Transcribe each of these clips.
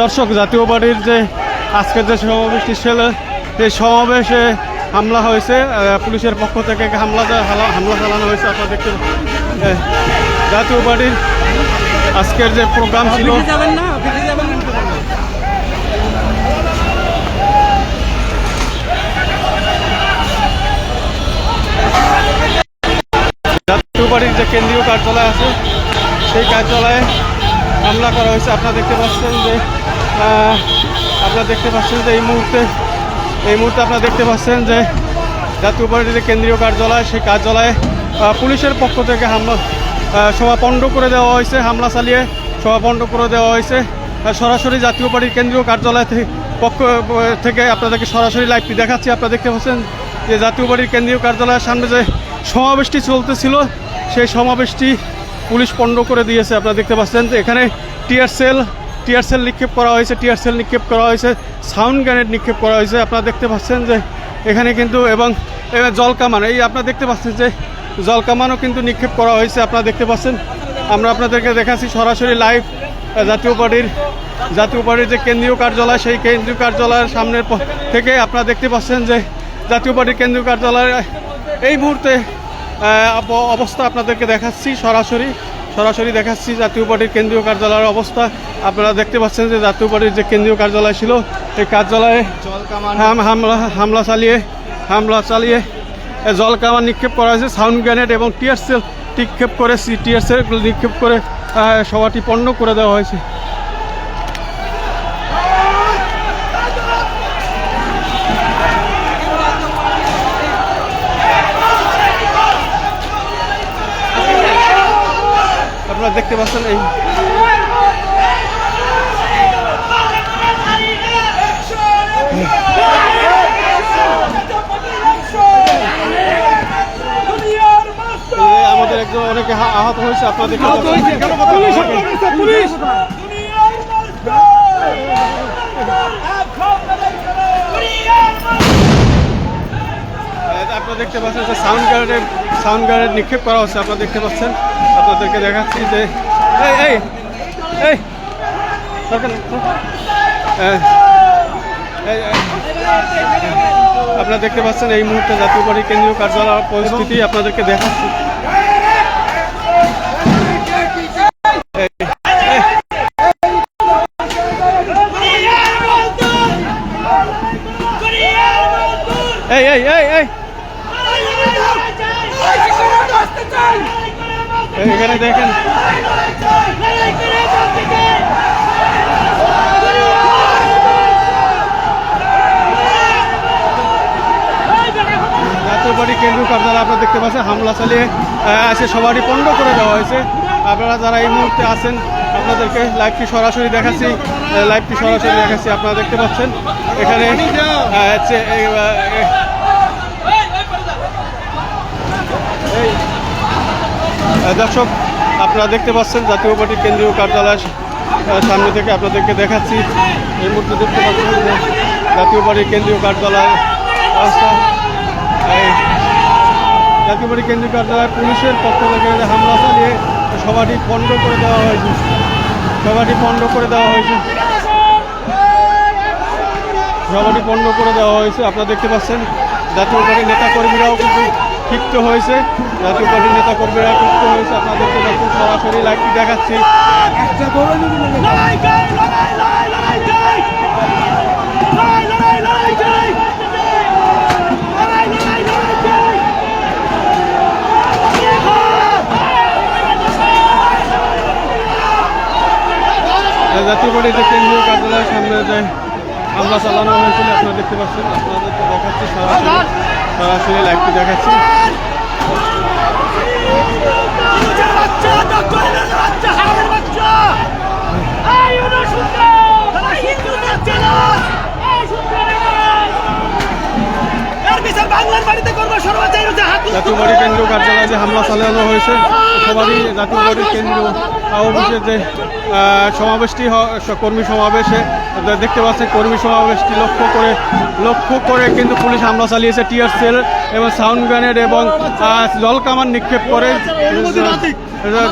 দর্শক জাতীয় পার্টির যে আজকের যে সমাবেশটি ছিল সেই সমাবেশে হামলা হয়েছে। পুলিশের পক্ষ থেকে হামলা হামলা চালানো হয়েছে আপনারা দেখতে জাতীয় পার্টির আজকের যে প্রোগ্রাম ছিল জাতীয় পার্টির যে কেন্দ্রীয় কার্যালয় আছে সেই কার্যালয়ে হামলা করা হয়েছে। আপনারা দেখতে পাচ্ছেন যে আপনারা দেখতে পাচ্ছেন যে এই মুহূর্তে এই মুহূর্তে আপনারা দেখতে পাচ্ছেন যে জাতীয় পার্টির কেন্দ্রীয় কার্যালয়, সেই কার্যালয়ে পুলিশের পক্ষ থেকে হামলা সভা পণ্ড করে দেওয়া হয়েছে, হামলা চালিয়ে সভা পণ্ড করে দেওয়া হয়েছে। সরাসরি জাতীয় পার্টির কেন্দ্রীয় কার্যালয় থেকে পক্ষ, থেকে আপনাদেরকে সরাসরি লাইভটি দেখাচ্ছি। আপনারা দেখতে পাচ্ছেন যে জাতীয় পার্টির কেন্দ্রীয় কার্যালয়ের সামনে যে সমাবেশটি চলতেছিল, সেই সমাবেশটি পুলিশ পণ্ড করে দিয়েছে, আপনারা দেখতে পাচ্ছেন। যে এখানে টিয়ার সেল টিয়ার সেল নিক্ষেপ করা হয়েছে, টিয়ার সেল নিক্ষেপ করা হয়েছে, সাউন্ড গ্রেনেড নিক্ষেপ করা হয়েছে। আপনারা দেখতে পাচ্ছেন যে এখানে কিন্তু, এবং জল কামান এই আপনারা দেখতে পাচ্ছেন যে জল কামানও কিন্তু নিক্ষেপ করা হয়েছে, আপনারা দেখতে পাচ্ছেন। আমরা আপনাদেরকে দেখাচ্ছি সরাসরি লাইভ জাতীয় পার্টির জাতীয় পার্টির যে কেন্দ্রীয় কার্যালয়, সেই কেন্দ্রীয় কার্যালয়ের সামনের থেকে আপনারা দেখতে পাচ্ছেন যে জাতীয় পার্টির কেন্দ্রীয় কার্যালয়ের এই মুহূর্তে অবস্থা আপনাদেরকে দেখাচ্ছি সরাসরি সরাসরি দেখাচ্ছি জাতীয় পার্টির কেন্দ্রীয় কার্যালয়ের অবস্থা। আপনারা দেখতে পাচ্ছেন যে জাতীয় পার্টির যে কেন্দ্রীয় কার্যালয় ছিল এই কার্যালয়ে হামলা হামলা চালিয়ে হামলা চালিয়ে জল কামান নিক্ষেপ করা হয়েছে। সাউন্ড গ্রেনেড এবং টিয়ার সেল নিক্ষেপ করে টিয়ার সেল নিক্ষেপ করে সভাটি পণ্ড করে দেওয়া হয়েছে। আপনারা দেখতে পাচ্ছেন এই আমাদের একজন অনেকে আহত হয়েছে আপনারা দেখতে আপনারা দেখতে পাচ্ছেন যে সাউন্ড গার্ডের সাউন্ড গার্ডের নিক্ষেপ করা হচ্ছে আপনারা দেখতে পাচ্ছেন। আপনাদেরকে দেখাচ্ছি যে এই এই এই। আপনারা দেখতে পাচ্ছেন এই মুহূর্তে জাতীয় পার্টি কেন্দ্রীয় কার্যালয়ের পরিস্থিতি আপনাদেরকে দেখাচ্ছি এই, এই। এই এই এই এই এই, এখানে দেখেন। পার্টি কেন্দ্রীয় কার্যালয় আপনারা দেখতে পাচ্ছেন, হামলা চালিয়ে এসে সবারই পণ্ড করে দেওয়া হয়েছে। আপনারা যারা এই মুহূর্তে আছেন, আপনাদেরকে লাইভটি সরাসরি দেখাচ্ছি। লাইভটি সরাসরি দেখাচ্ছি, আপনারা দেখতে পাচ্ছেন। এখানে দর্শক আপনারা দেখতে পাচ্ছেন জাতীয় পার্টির কেন্দ্রীয় কার্যালয়ের আহ, সামনে থেকে আপনাদেরকে দেখাচ্ছি। এই মুহূর্তে দেখতে পাচ্ছেন যে জাতীয় পার্টির কেন্দ্রীয় কার্যালয়ের অবস্থা। জাতীয় পার্টির কেন্দ্রীয় কার্যালয় পুলিশের পক্ষ থেকে হামলা চালিয়ে সভাটি পণ্ড করে দেওয়া হয়েছে। সভাটি পণ্ড করে দেওয়া হয়েছে। সভাটি পণ্ড করে দেওয়া হয়েছে। আপনারা দেখতে পাচ্ছেন জাতীয় পার্টির নেতাকর্মীরাও কিন্তু ক্ষিপ্ত হয়েছে। জাতীয় পার্টির নেতাকর্মীরা ক্ষিপ্ত হয়েছে। আপনাদেরকে পাচ্ছেন সরাসরি লাইভটি দেখাচ্ছি। জাতীয় পার্টির যে কেন্দ্রীয় কার্যালয়ের সামনে যে হামলা চালানো হয়েছিল আপনারা দেখতে পাচ্ছেন আপনাদেরকে দেখাচ্ছি সরাসরি। সরাসরি লাইভটি দেখাচ্ছি। কেন্দ্রীয় কার্যালয়ে যে হামলা হয়েছে কেন্দ্রীয় যে সমাবেশটি কর্মী সমাবেশে দে- দেখতে পাচ্ছেন, কর্মী সমাবেশটি লক্ষ্য করে লক্ষ্য করে কিন্তু পুলিশ হামলা চালিয়েছে টিয়ার সেল এবং সাউন্ড গ্রেনেড এবং জল কামান নিক্ষেপ করে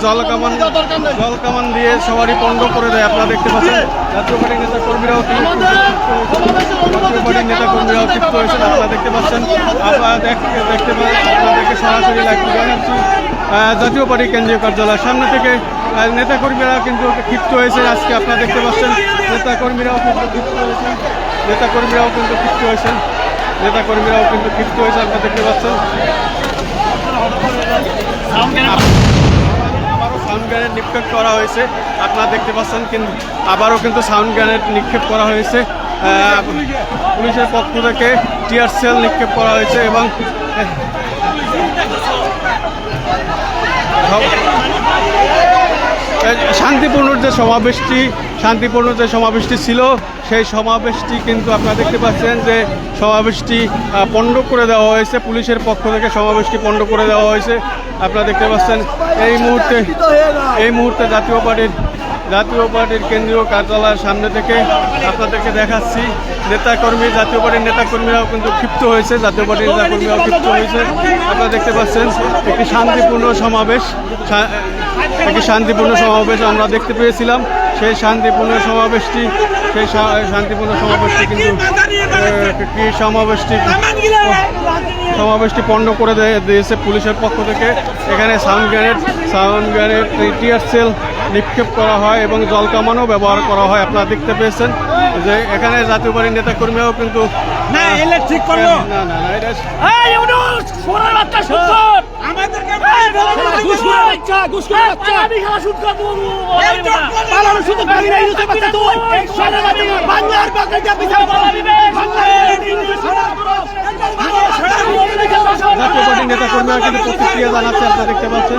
জল কামান জল কামান দিয়ে সবারই পণ্ড করে দেয়। আপনারা দেখতে পাচ্ছেন, জাতীয় পার্টির নেতা কর্মীরাও জাতীয় পার্টির নেতা কর্মীরাও ক্ষিপ্ত হয়েছেন আপনারা দেখতে পাচ্ছেন, আপনারা দেখ- দেখতে পাচ্ছেন, আপনাদেরকে সরাসরি দেখাচ্ছি। জাতীয় পার্টি কেন্দ্রীয় কার্যালয়ের সামনে থেকে নেতাকর্মীরা কিন্তু ক্ষিপ্ত হয়েছে। আজকে আপনারা দেখতে পাচ্ছেন, নেতাকর্মীরাও কিন্তু ক্ষিপ্ত হয়েছেন নেতাকর্মীরাও কিন্তু ক্ষিপ্ত হয়েছেন নেতাকর্মীরাও কিন্তু ক্ষিপ্ত হয়েছে, আপনারা দেখতে পাচ্ছেন। আবারও সাউন্ড গ্রেনেড নিক্ষেপ করা হয়েছে। আপনারা দেখতে পাচ্ছেন কিন্তু আবারও কিন্তু সাউন্ড গ্রেনেড নিক্ষেপ করা হয়েছে। পুলিশের পক্ষ থেকে টিয়ার সেল নিক্ষেপ করা হয়েছে এবং এই শান্তিপূর্ণ যে সমাবেশটি, শান্তিপূর্ণ যে সমাবেশটি ছিল, সেই সমাবেশটি কিন্তু আপনারা দেখতে পাচ্ছেন যে সমাবেশটি পণ্ড করে দেওয়া হয়েছে, পুলিশের পক্ষ থেকে সমাবেশটি পণ্ড করে দেওয়া হয়েছে। আপনারা দেখতে পাচ্ছেন এই মুহূর্তে এই মুহূর্তে জাতীয় পার্টির জাতীয় পার্টির কেন্দ্রীয় কার্যালয়ের সামনে থেকে আপনাদেরকে দেখাচ্ছি, নেতাকর্মী, জাতীয় পার্টির নেতাকর্মীরাও কিন্তু ক্ষিপ্ত হয়েছে, জাতীয় পার্টির নেতাকর্মীরাও ক্ষিপ্ত হয়েছে। আপনারা দেখতে পাচ্ছেন একটি শান্তিপূর্ণ সমাবেশ একটি শান্তিপূর্ণ সমাবেশ আমরা দেখতে পেয়েছিলাম। সেই শান্তিপূর্ণ সমাবেশটি সেই শান্তিপূর্ণ সমাবেশটি কিন্তু কি সমাবেশটি সমাবেশটি পণ্ড করে দিয়েছে পুলিশের পক্ষ থেকে। এখানে sound sound grenade tear shell নিক্ষেপ করা হয় এবং জল কামানও ব্যবহার করা হয়। আপনারা দেখতে পেয়েছেন যে এখানে জাতীয় বাড়ির নেতাকর্মীরাও কিন্তু না, এলে ঠিক করল। না না না এটা এই ইউনুস সোনার বাচ্চা সুন্দর আমাদেরকে ঘুষখোর বাচ্চা ঘুষখোর বাচ্চা আমি খেলা শুট করব পালানো শুধু বাকি নাই ইউনুসের বাচ্চা তুই এই সোনার বাচ্চা বাংলার বাচ্চা বিচার পালাবি জাতীয় পার্টির নেতাকর্মীরা কিন্তু প্রতিক্রিয়া জানাচ্ছে আপনারা দেখতে পাচ্ছেন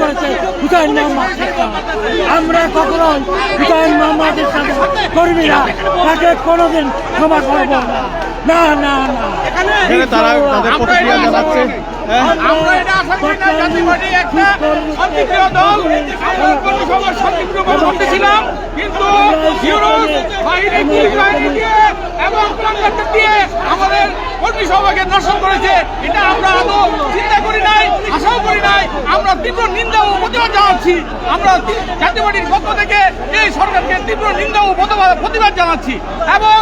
করেছে হুসাইন মোহাম্মদ আমরা কখনোই হুসাইন মোহাম্মদের সাথে কর্মীরা তাকে কোনোদিন ক্ষমা করব না। না না না। তারা তাদের প্রতিক্রিয়া জানাচ্ছে। হ্যাঁ? আমরা এটা আশা করি না জাতীয় একটা শান্তিপ্রিয় দল আমরা কর্মী সভার শান্তিপ্রিয় করতেছিলাম কিন্তু ইউরোপ বাহিরে পুলিশ বাহিনী দিয়ে এবং প্রাঙ্গণ দিয়ে আমাদের কর্মী সভাকে দর্শন করেছে। এটা আমরা আদৌ আশাও করি নাই, আমরা তীব্র নিন্দা ও প্রতিবাদ জানাচ্ছি। আমরা জাতীয় পার্টির পক্ষ থেকে এই সরকারকে তীব্র নিন্দা ও প্রতিবাদ জানাচ্ছি। এবং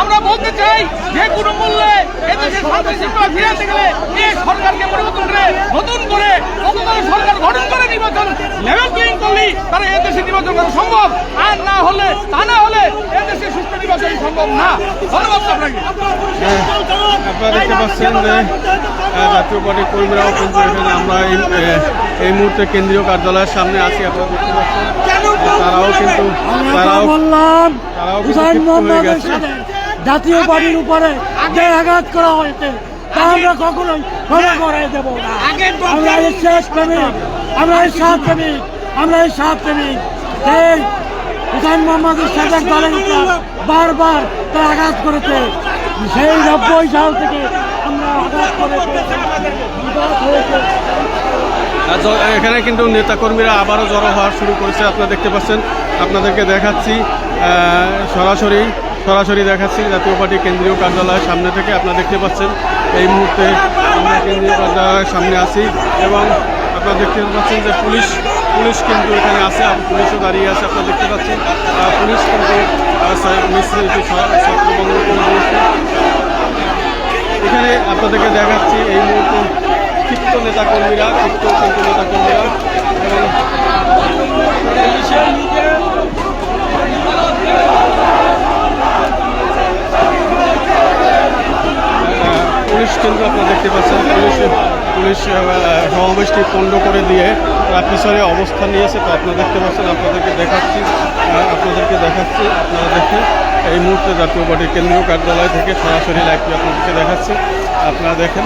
আমরা বলতে চাই, যে কোনো মূল্যে এদেশে শান্তি ফিরে আনতে গেলে এই সরকারকে পরিবর্তন করে, নতুন করে নতুন করে সরকার গঠন করে নির্বাচন লেভেল প্লেইং করলেই তারা এদেশে নির্বাচন করা সম্ভব। আর না হলে, তা না হলে এদেশে সুষ্ঠু নির্বাচন সম্ভব না। ধন্যবাদ আপনাকে। আপনারা দেখতে পাচ্ছেন যে জাতীয় পার্টির কিন্তু এখানে আমরা এই মুহূর্তে কেন্দ্রীয় কার্যালয়ের সামনে আছি আপনারা দেখতে পাচ্ছেন। তারাও কিন্তু তারাও বললাম হুসাইন মোহাম্মদের সাথে জাতীয় পার্টির উপরে যে আঘাত করা হয়েছে তা আমরা কখনোই ক্ষমা করে দেব না। আমরা এই শেষ প্রেমিক আমরা এই সাত প্রেমিক আমরা এই সাত প্রেমিক। এই হুসাইন মোহাম্মদের সাথে দলের উপর বারবার তারা আঘাত করেছে। সেই নব্বই সাল থেকে আর এখানে কিন্তু নেতাকর্মীরা আবারও জড়ো হওয়া শুরু করেছে, আপনারা দেখতে পাচ্ছেন। আপনাদেরকে দেখাচ্ছি সরাসরি সরাসরি দেখাচ্ছি জাতীয় পার্টি কেন্দ্রীয় কার্যালয়ের সামনে থেকে। আপনারা দেখতে পাচ্ছেন, এই মুহূর্তে আমরা কেন্দ্রীয় কার্যালয়ের সামনে আছি এবং আপনারা দেখতে পাচ্ছেন যে পুলিশ পুলিশ কিন্তু এখানে আছে পুলিশও দাঁড়িয়ে আছে, আপনারা দেখতে পাচ্ছেন। পুলিশ কিন্তু স- মিছিলটি ছ- ছত্রভঙ্গ করে দিয়েছে এখানে আপনাদেরকে দেখাচ্ছি এই মুহূর্তে ক্ষিপ্ত নেতাকর্মীরা, ক্ষিপ্ত কিন্তু নেতাকর্মীরা। এবং পুলিশ কিন্তু আপনারা দেখতে পাচ্ছেন, পুলিশ পুলিশ সমাবেশটি পণ্ড করে দিয়ে তারা পিছনে অবস্থান নিয়েছে। তো আপনারা দেখতে পাচ্ছেন, আপনাদেরকে দেখাচ্ছি আপনাদেরকে দেখাচ্ছি, আপনারা দেখে এই মুহূর্তে জাতীয় পার্টির কেন্দ্রীয় কার্যালয় থেকে সরাসরি লাইভটি আপনাদেরকে দেখাচ্ছি। আপনারা দেখেন।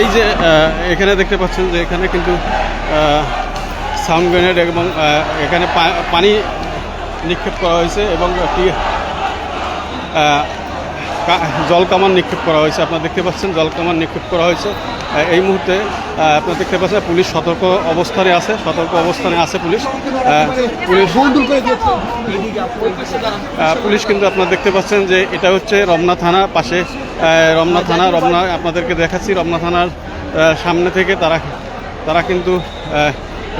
এই যে এখানে দেখতে পাচ্ছেন যে এখানে কিন্তু সাউন্ড গ্রেনেড এবং এখানে পানি নিক্ষেপ করা হয়েছে এবং একটি জল কামান নিক্ষেপ করা হয়েছে। আপনারা দেখতে পাচ্ছেন জল কামান নিক্ষেপ করা হয়েছে। এই মুহূর্তে আপনারা দেখতে পাচ্ছেন পুলিশ সতর্ক অবস্থানে আছে সতর্ক অবস্থানে আছে পুলিশ। পুলিশ পুলিশ কিন্তু আপনারা দেখতে পাচ্ছেন যে এটা হচ্ছে রমনা থানা পাশে। রমনা থানা রমনা আপনাদেরকে দেখাচ্ছি রমনা থানার সামনে থেকে তারা তারা কিন্তু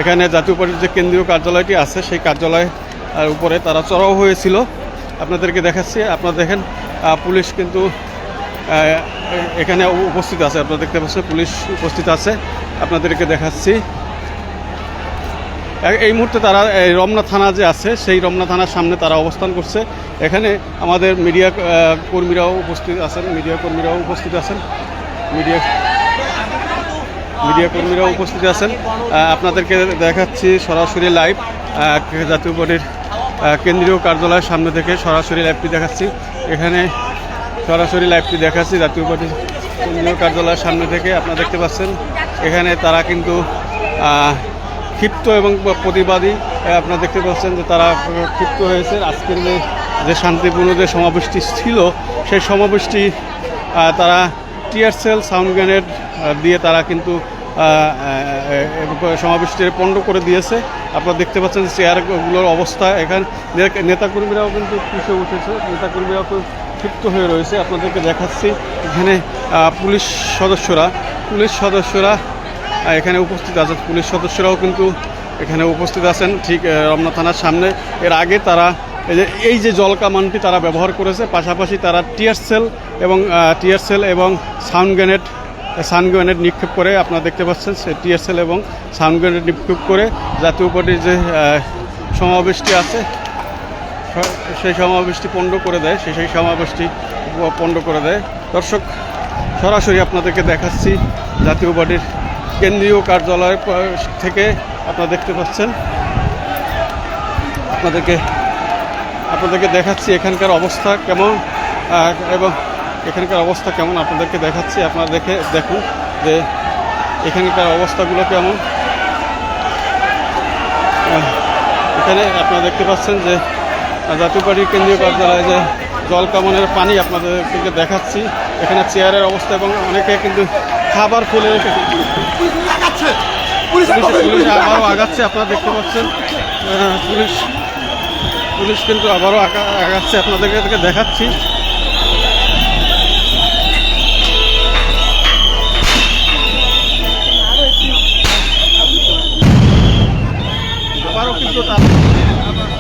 এখানে জাতীয় পার্টির যে কেন্দ্রীয় কার্যালয়টি আছে সেই কার্যালয় আহ, উপরে তারা চড়াও হয়েছিল। আপনাদেরকে দেখাচ্ছি আপনারা দেখেন পুলিশ কিন্তু এখানে উপস্থিত আছে। আপনারা দেখতে পাচ্ছেন, পুলিশ উপস্থিত আছে। আপনাদেরকে দেখাচ্ছি। এই মুহূর্তে তারা, এই রমনা থানা যে আছে, সেই রমনা থানার সামনে তারা অবস্থান করছে। এখানে আমাদের মিডিয়া কর্মীরাও উপস্থিত আছেন, মিডিয়া কর্মীরাও উপস্থিত আছেন। মিডিয়া মিডিয়া কর্মীরাও উপস্থিত আছেন। আপনাদেরকে দেখাচ্ছি সরাসরি লাইভ। জাতীয় পার্টির কেন্দ্রীয় কার্যালয়ের সামনে থেকে সরাসরি লাইভটি দেখাচ্ছি। এখানে সরাসরি লাইভটি দেখাচ্ছি, জাতীয় পার্টির কেন্দ্রীয় কার্যালয়ের সামনে থেকে আপনারা দেখতে পাচ্ছেন। এখানে তারা কিন্তু ক্ষিপ্ত এবং প্রতিবাদী আপনারা দেখতে পাচ্ছেন যে তারা ক্ষিপ্ত হয়েছে। আজকের যে যে শান্তিপূর্ণ যে সমাবেশটি ছিল, সেই সমাবেশটি তারা টিয়ার সেল সাউন্ড গ্রেনেড দিয়ে তারা কিন্তু আহ, আহ, সমাবেশটি পণ্ড করে দিয়েছে। আপনারা দেখতে পাচ্ছেন যে চেয়ারগুলোর অবস্থা এখানে। নেতাকর্মীরাও কিন্তু পিছিয়ে উঠেছে। নেতাকর্মীরাও ক্ষিপ্ত হয়ে রয়েছে। আপনাদেরকে দেখাচ্ছি এখানে পুলিশ সদস্যরা। পুলিশ সদস্যরা এখানে উপস্থিত আছেন। পুলিশ সদস্যরাও কিন্তু এখানে উপস্থিত আছেন। ঠিক রমনা থানার সামনে। এর আগে তারা এই যে এই যে জল কামানটি তারা ব্যবহার করেছে পাশাপাশি তারা টিয়ার সেল এবং টিয়ার সেল এবং সাউন্ড গ্রেনেড সাউন্ড গ্রেনেড নিক্ষেপ করে আপনারা দেখতে পাচ্ছেন, সে সেল এবং সাউন্ড গ্রেনেড নিক্ষেপ করে জাতীয় পার্টির যে সমাবেশটি আছে সেই সমাবেশটি পণ্ড করে দেয় সেই সেই সমাবেশটি পণ্ড করে দেয়। দর্শক, সরাসরি আপনাদেরকে দেখাচ্ছি জাতীয় পার্টির কেন্দ্রীয় কার্যালয় থেকে আপনারা দেখতে পাচ্ছেন। আপনাদেরকে আপনাদেরকে দেখাচ্ছি এখানকার অবস্থা কেমন এবং এখানকার অবস্থা কেমন? আপনাদেরকে দেখাচ্ছি আপনারা দেখে দেখুন যে এখানকার অবস্থাগুলো কেমন। এখানে আপনারা দেখতে পাচ্ছেন যে জাতীয় পার্টির কেন্দ্রীয় কার্যালয়ে যে জল কামনের পানি আপনাদেরকে দেখাচ্ছি। এখানে চেয়ারের অবস্থা এবং অনেকে কিন্তু খাবার ফেলে রেখে পুলিশ আবারও আগাচ্ছে আপনারা দেখতে পাচ্ছেন। পুলিশ পুলিশ কিন্তু আবারও আগা- আগাচ্ছে। আপনাদেরকে দেখাচ্ছি। আবারও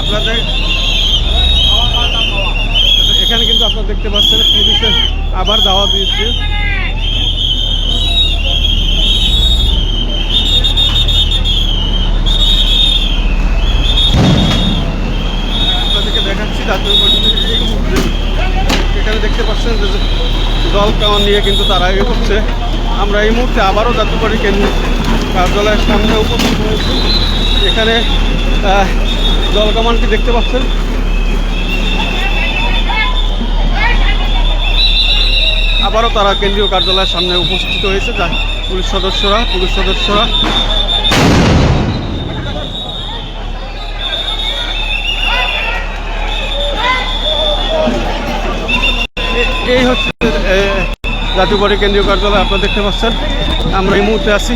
আপনাদের এখানে কিন্তু আপনারা দেখতে পাচ্ছেন পুলিশে আবার দাওয়া দিয়েছে। এখানে দেখতে পাচ্ছেন যে জল কামান নিয়ে কিন্তু তারা এগোচ্ছে আমরা এই মুহূর্তে আবারও জাতীয় পার্টি কেন্দ্র কার্যালয়ের সামনে উপস্থিত হয়েছি। এখানে জল কামানটি দেখতে পাচ্ছেন? আবারও তারা কেন্দ্রীয় কার্যালয়ের সামনে উপস্থিত হয়েছে। যা পুলিশ সদস্যরা পুলিশ সদস্যরা এই হচ্ছে এ, জাতীয় পার্টি কেন্দ্রীয় কার্যালয় আপনারা দেখতে পাচ্ছেন। আমরা এই মুহূর্তে আছি।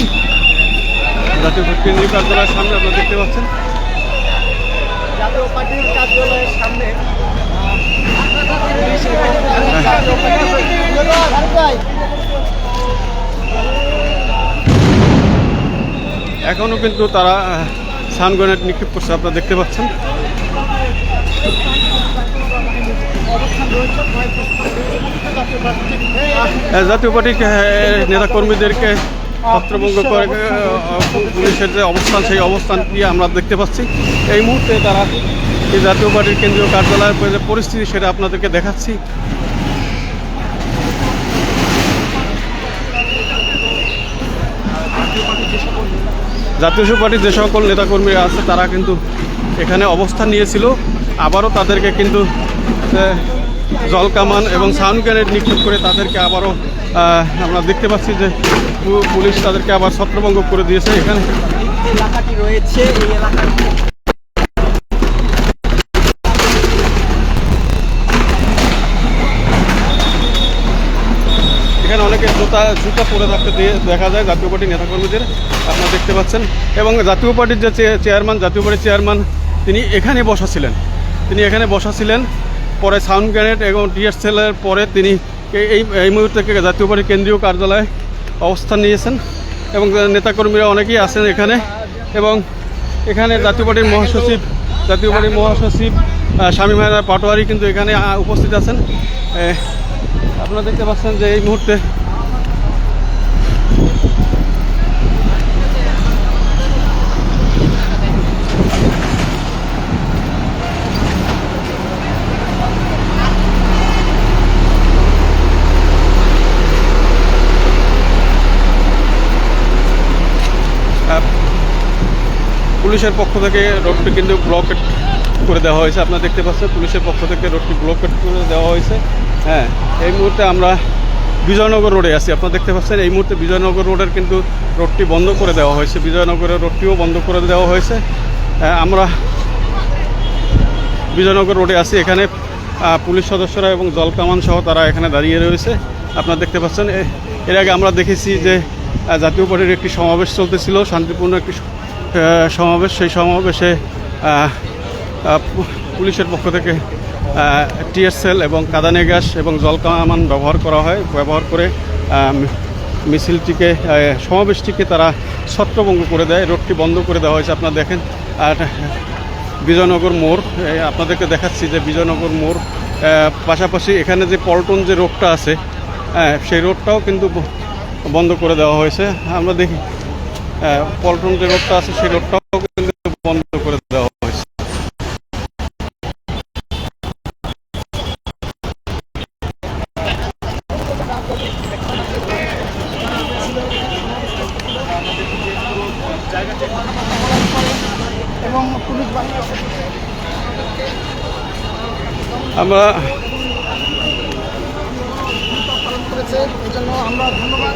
জাতীয় কেন্দ্রীয় কার্যালয়ের সামনে আপনারা দেখতে পাচ্ছেন। জাতীয় পার্টির কার্যালয়ের সামনে এখনও কিন্তু তারা সান গ্রেনেড নিক্ষেপ করছে আপনারা দেখতে পাচ্ছেন। জাতীয় পার্টির নেতাকর্মীদেরকে ছত্রভঙ্গ করে পুলিশের যে অবস্থান, সেই অবস্থান অবস্থানটি আমরা দেখতে পাচ্ছি। এই মুহূর্তে তারা এই জাতীয় পার্টির কেন্দ্রীয় কার্যালয়ের যে পরিস্থিতি, সেটা আপনাদেরকে দেখাচ্ছি। জাতীয় পার্টির যে সকল নেতাকর্মীরা আছে, তারা কিন্তু এখানে অবস্থান নিয়েছিল। আবারও তাদেরকে কিন্তু জলকামান এবং সাউন্ড গ্রেনেড নিক্ষেপ করে তাদেরকে আবারও আহ, আমরা দেখতে পাচ্ছি যে পুলিশ তাদেরকে আবার ছত্রভঙ্গ করে দিয়েছে এখানে। এলাকাটি রয়েছে এই এলাকাটি এখানে অনেকে জুতা জুতা পরে থাকতে দিয়ে দেখা যায় জাতীয় পার্টির নেতাকর্মীদের আপনারা দেখতে পাচ্ছেন। এবং জাতীয় পার্টির যে চেয়ারম্যান জাতীয় পার্টির চেয়ারম্যান তিনি এখানে বসা ছিলেন। তিনি এখানে বসা ছিলেন। পরে সাউন্ড গ্রেনেড এবং ডিএসএলের পরে তিনি এই- এই মুহূর্তে জাতীয় পার্টির কেন্দ্রীয় কার্যালয়ে অবস্থান নিয়েছেন এবং নেতাকর্মীরা অনেকেই আছেন এখানে এবং এখানে জাতীয় পার্টির মহাসচিব জাতীয় পার্টির মহাসচিব স্বামী মায়ের পাটোয়ারি কিন্তু এখানে উপস্থিত আছেন। আপনারা দেখতে পাচ্ছেন যে এই মুহূর্তে পুলিশের পক্ষ থেকে রোডটি কিন্তু ব্লকেট করে দেওয়া হয়েছে। আপনারা দেখতে পাচ্ছেন পুলিশের পক্ষ থেকে রোডটি ব্লকেট করে দেওয়া হয়েছে। হ্যাঁ এই মুহূর্তে আমরা বিজয়নগর রোডে আছি। আপনারা দেখতে পাচ্ছেন এই মুহূর্তে বিজয়নগর রোডের কিন্তু রোডটি বন্ধ করে দেওয়া হয়েছে। বিজয়নগরের রোডটিও বন্ধ করে দেওয়া হয়েছে। হ্যাঁ, আমরা বিজয়নগর রোডে আছি। এখানে পুলিশ সদস্যরা এবং জলকামান সহ তারা এখানে দাঁড়িয়ে রয়েছে। আপনারা দেখতে পাচ্ছেন এর আগে আমরা দেখেছি যে জাতীয় পার্টির একটি সমাবেশ চলতেছিল। শান্তিপূর্ণ একটি সমাবেশ, সেই সমাবেশে পুলিশের পক্ষ থেকে টিএসএল এবং কাদানে গ্যাস এবং জলকামান ব্যবহার করা হয়। ব্যবহার করে মিছিলটিকে সমাবেশটিকে তারা ছত্রভঙ্গ করে দেয়। রোডটি বন্ধ করে দেওয়া হয়েছে। আপনারা দেখেন, আর বিজয়নগর মোড় আপনাদেরকে দেখাচ্ছি যে বিজয়নগর মোড় পাশাপাশি এখানে যে পল্টন যে রোডটা আছে সেই রোডটাও কিন্তু বন্ধ করে দেওয়া হয়েছে। আমরা দেখি পল্টন যে রোডটা আছে সেই রোডটাও কিন্তু বন্ধ করে দেওয়া হয়েছে। আমরা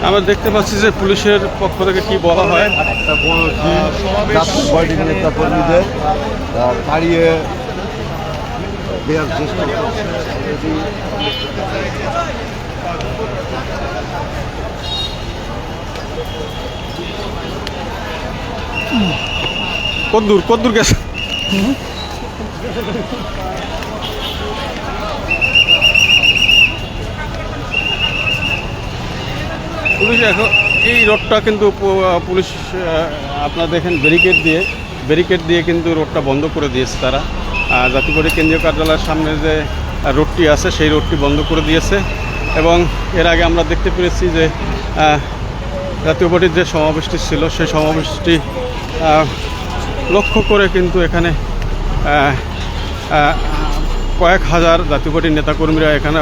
আমরা দেখতে পাচ্ছি যে পুলিশের পক্ষ থেকে কি বলা হয়। নেতা কর্মীদের তাড়িয়ে দেওয়ার চেষ্টা কদ্দূর কদ্দূর গেছে। পুলিশ এখন এই রোডটা কিন্তু পুলিশ আপনারা দেখেন ব্যারিকেড দিয়ে ব্যারিকেড দিয়ে কিন্তু রোডটা বন্ধ করে দিয়েছে তারা। জাতীয় পার্টি কেন্দ্রীয় কার্যালয়ের সামনে যে রোডটি আছে সেই রোডটি বন্ধ করে দিয়েছে। এবং এর আগে আমরা দেখতে পেরেছি যে জাতীয় পার্টির যে সমাবেশটি ছিল, সেই সমাবেশটি লক্ষ্য করে কিন্তু এখানে কয়েক হাজার জাতীয় পার্টির নেতাকর্মীরা এখানে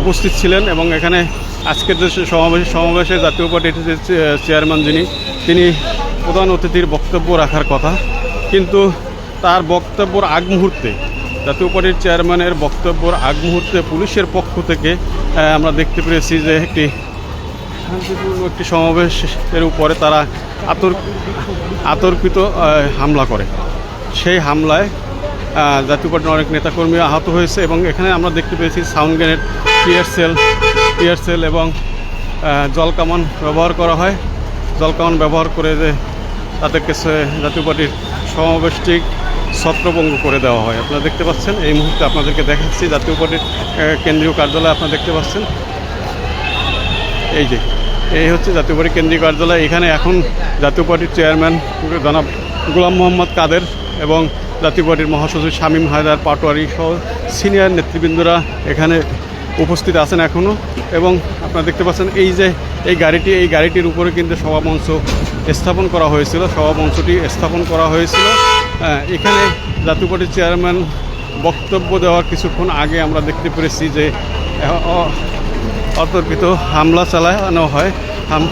উপস্থিত ছিলেন এবং এখানে আজকের যে সমাবেশ, সমাবেশে জাতীয় পার্টির চেয়ারম্যান যিনি, তিনি প্রধান অতিথির বক্তব্য রাখার কথা। কিন্তু তার বক্তব্যর আগ মুহূর্তে, জাতীয় পার্টির চেয়ারম্যানের বক্তব্যর আগ মুহূর্তে পুলিশের পক্ষ থেকে আমরা দেখতে পেরেছি যে একটি শান্তিপূর্ণ একটি সমাবেশের উপরে তারা আতর্ক আতর্কিত হামলা করে। সেই হামলায় জাতীয় পার্টির অনেক নেতাকর্মী আহত হয়েছে এবং এখানে আমরা দেখতে পেয়েছি sound grenade, tear shell tear shell এবং আহ, জলকামান ব্যবহার করা হয়। জল জলকামান ব্যবহার করে যে তাদেরকে জাতীয় পার্টির সমাবেশটি ছত্রভঙ্গ করে দেওয়া হয়। আপনারা দেখতে পাচ্ছেন এই মুহূর্তে আপনাদেরকে দেখাচ্ছি জাতীয় পার্টির কেন্দ্রীয় কার্যালয় আপনারা দেখতে পাচ্ছেন। এই যে এই হচ্ছে জাতীয় পার্টির কেন্দ্রীয় কার্যালয়। এখানে এখন জাতীয় পার্টির চেয়ারম্যান জনাব গোলাম মোহাম্মদ কাদের এবং জাতীয় পার্টির মহাসচিব শামীম হায়দার পাটোয়ারি সহ সিনিয়র নেতৃবৃন্দরা এখানে উপস্থিত আছেন এখনও এবং আপনারা দেখতে পাচ্ছেন এই যে এই গাড়িটি, এই গাড়িটির উপরে কিন্তু সভামঞ্চ স্থাপন করা হয়েছিল। সভামঞ্চটি স্থাপন করা হয়েছিল। এখানে জাতীয় পার্টির চেয়ারম্যান বক্তব্য দেওয়ার কিছুক্ষণ আগে আমরা দেখতে পেরেছি যে অতর্কিত হামলা চালানো হয়। হাম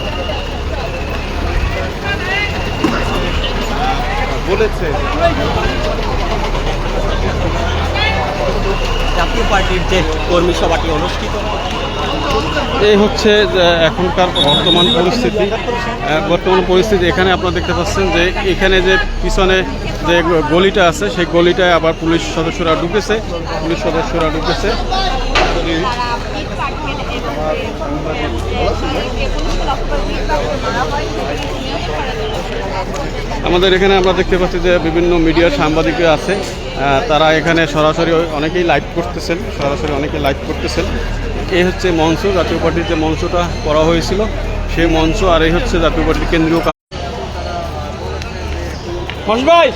বলেছে। জাতীয় পার্টির যে কর্মী সভাটি অনুষ্ঠিত? এই হচ্ছে এখনকার বর্তমান পরিস্থিতি। বর্তমান পরিস্থিতি এখানে আপনারা দেখতে পাচ্ছেন যে এখানে যে পিছনে যে গলিটা আছে, সেই গলিটায় আবার পুলিশ সদস্যরা ঢুকেছে। পুলিশ সদস্যরা ঢুকেছে। আমাদের এখানে আমরা দেখতে পাচ্ছি যে বিভিন্ন মিডিয়ার সাংবাদিক আছে। তারা এখানে সরাসরি অনেকেই লাইভ করতেছেন, সরাসরি অনেকে লাইভ করতেছেন। এই হচ্ছে মঞ্চ, জাতীয় পার্টির যে মঞ্চটা করা হয়েছিল, সেই মঞ্চ আর এই হচ্ছে জাতীয় পার্টির কেন্দ্রীয় ভাই!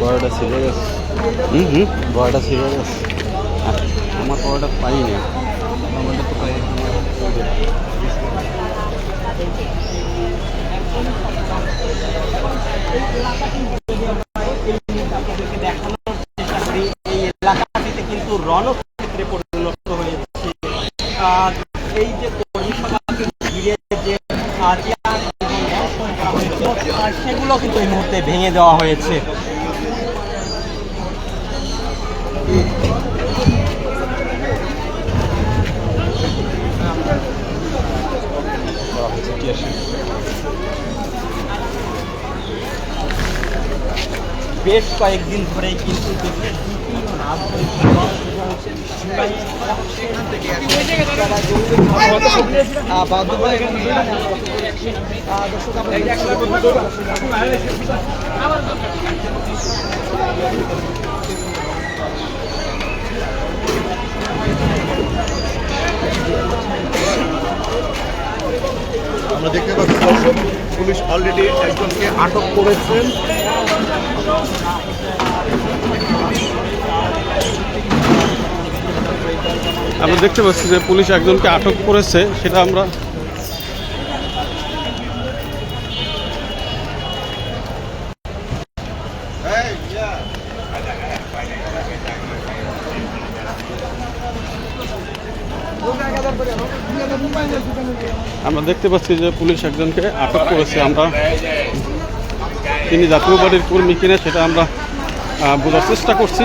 বড়টা সিরিয়াস হুম হুম। বড়টা আমার পড়াটা পাইনি। এই এলাকাটিতে কিন্তু রণক্ষেত্রে পরিণত হয়েছে এই যে ঘিরে যে সেগুলো কিন্তু এই মুহূর্তে ভেঙে দেওয়া হয়েছে বেশ কয়েকদিন ধরেই কিন্তু আমরা দেখতে পাচ্ছি পুলিশ অলরেডি একজনকে আটক করেছেন আমরা দেখতে পাচ্ছি যে পুলিশ একজনকে আটক করেছে, সেটা আমরা আমরা দেখতে পাচ্ছি যে পুলিশ একজনকে আটক করেছে। আমরা তিনি জাতীয় বাড়ির কর্মী কিনা সেটা আমরা বোঝার চেষ্টা করছি।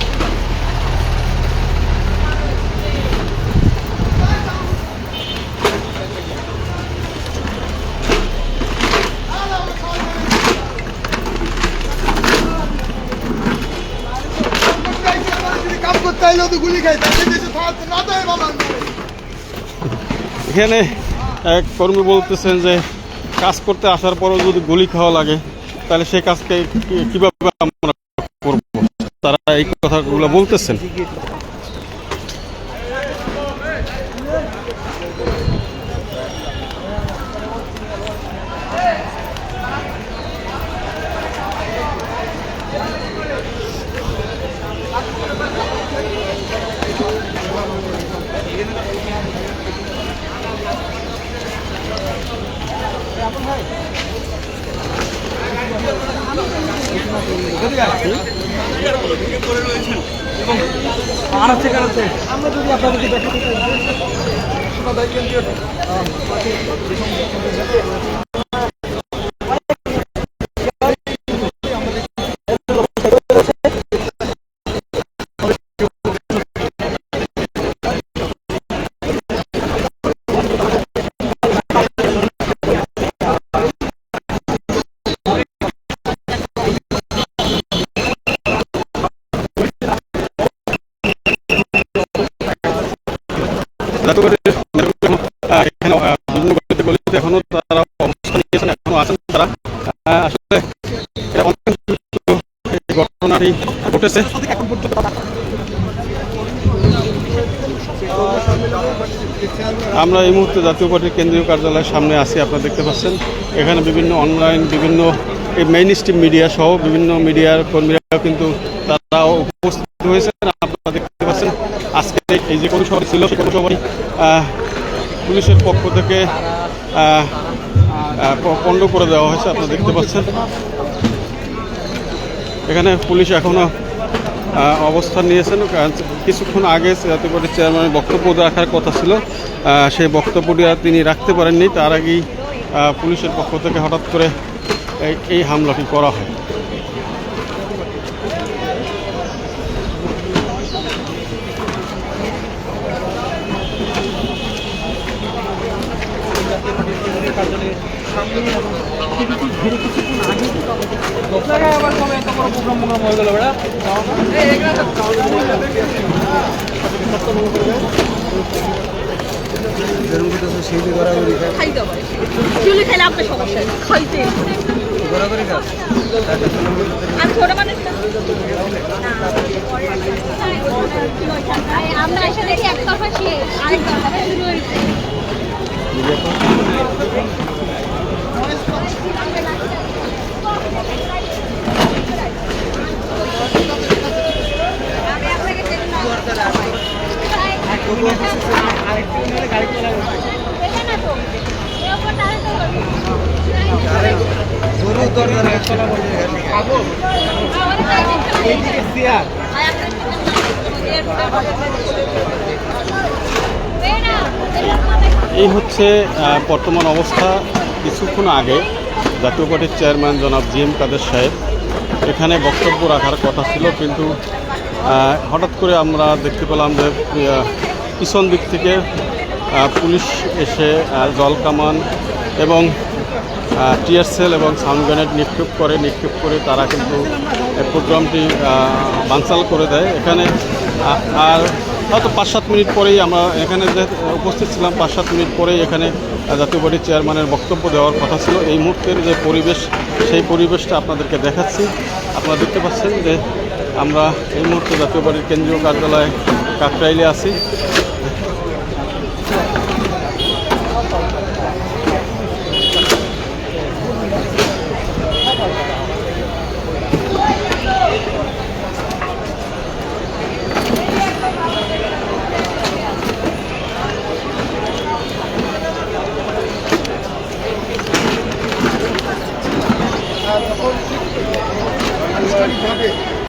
এখানে এক কর্মী বলতেছেন যে, কাজ করতে আসার পরও যদি গুলি খাওয়া লাগে, তাহলে সে কাজকে কীভাবে আমরা করব? তারা এই কথাগুলো বলতেছেন। জাতীয় পার্টির আমরা যদি আপনাদেরকে দেখাতে বিভিন্ন আমরা এই মুহূর্তে জাতীয় পার্টির কেন্দ্রীয় কার্যালয়ের সামনে আছি, আপনারা দেখতে পাচ্ছেন। এখানে বিভিন্ন অনলাইন বিভিন্ন মেইন স্ট্রিম মিডিয়া সহ বিভিন্ন মিডিয়ার কর্মীরাও কিন্তু তারা উপস্থিত হয়েছেন আপনারা দেখতে পাচ্ছেন আজকে এই যে কোনো সভা ছিল সেই কোনো আহ, পুলিশের পক্ষ থেকে পণ্ড করে দেওয়া হয়েছে আপনারা দেখতে পাচ্ছেন। এখানে পুলিশ এখনও অবস্থান নিয়েছেন কিছুক্ষণ আগে জাতীয় পার্টির চেয়ারম্যানের বক্তব্য রাখার কথা ছিল। সেই বক্তব্যটি আর তিনি রাখতে পারেননি। তার আগেই পুলিশের পক্ষ থেকে হঠাৎ করে এই হামলাটি করা হয়। খাইতে। আমি ছোট মানুষ না। আমরা এসে দেখি একতরফা শেষ আরেক তরফা শুরু হয়েছে আমি আপনাকে চেন না। দেখে না তো। এ ওপর তাহলে তো আমাদের কাছে চেয়ার এই হচ্ছে বর্তমান অবস্থা কিছুক্ষণ আগে জাতীয় পার্টির চেয়ারম্যান জনাব জি এম কাদের সাহেব। এখানে বক্তব্য রাখার কথা ছিল, কিন্তু হঠাৎ করে আমরা দেখতে পেলাম যে পিছন দিক থেকে পুলিশ এসে জল কামান এবং সেল এবং সাউন্ড গ্রেনেড নিক্ষেপ করে নিক্ষেপ করে তারা কিন্তু প্রোগ্রামটি বানচাল করে দেয়। এখানে আর হয়তো পাঁচ সাত মিনিট পরেই আমরা এখানে যে উপস্থিত ছিলাম পাঁচ সাত মিনিট পরেই এখানে জাতীয় পার্টির চেয়ারম্যানের বক্তব্য দেওয়ার কথা ছিল। এই মুহূর্তের যে পরিবেশ, সেই পরিবেশটা আপনাদেরকে দেখাচ্ছি। আপনারা দেখতে পাচ্ছেন যে আমরা এই মুহূর্তে জাতীয় পার্টির কেন্দ্রীয় কার্যালয়ে কাকরাইলে আছি।